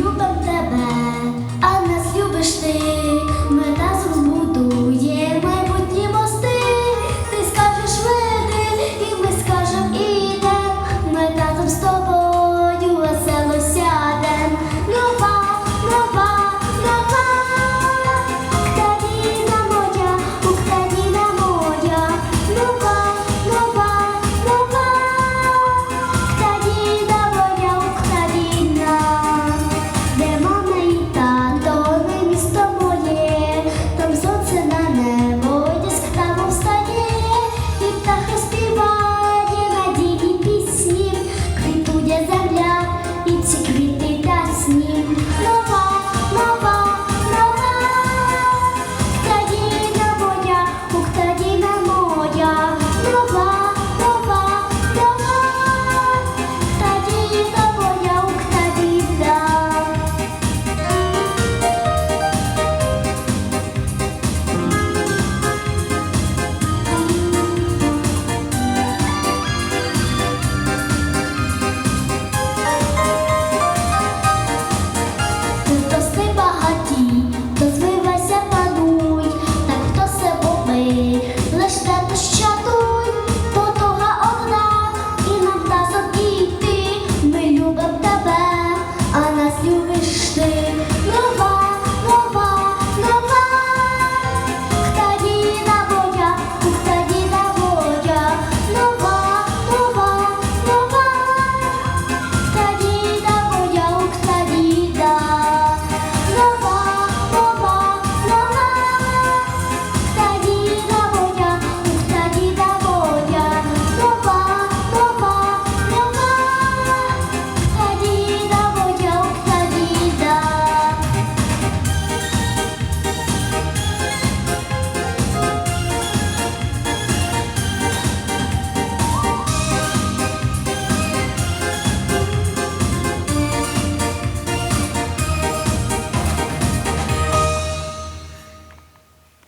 любим тебе, а нас любиш ти. лиш те, що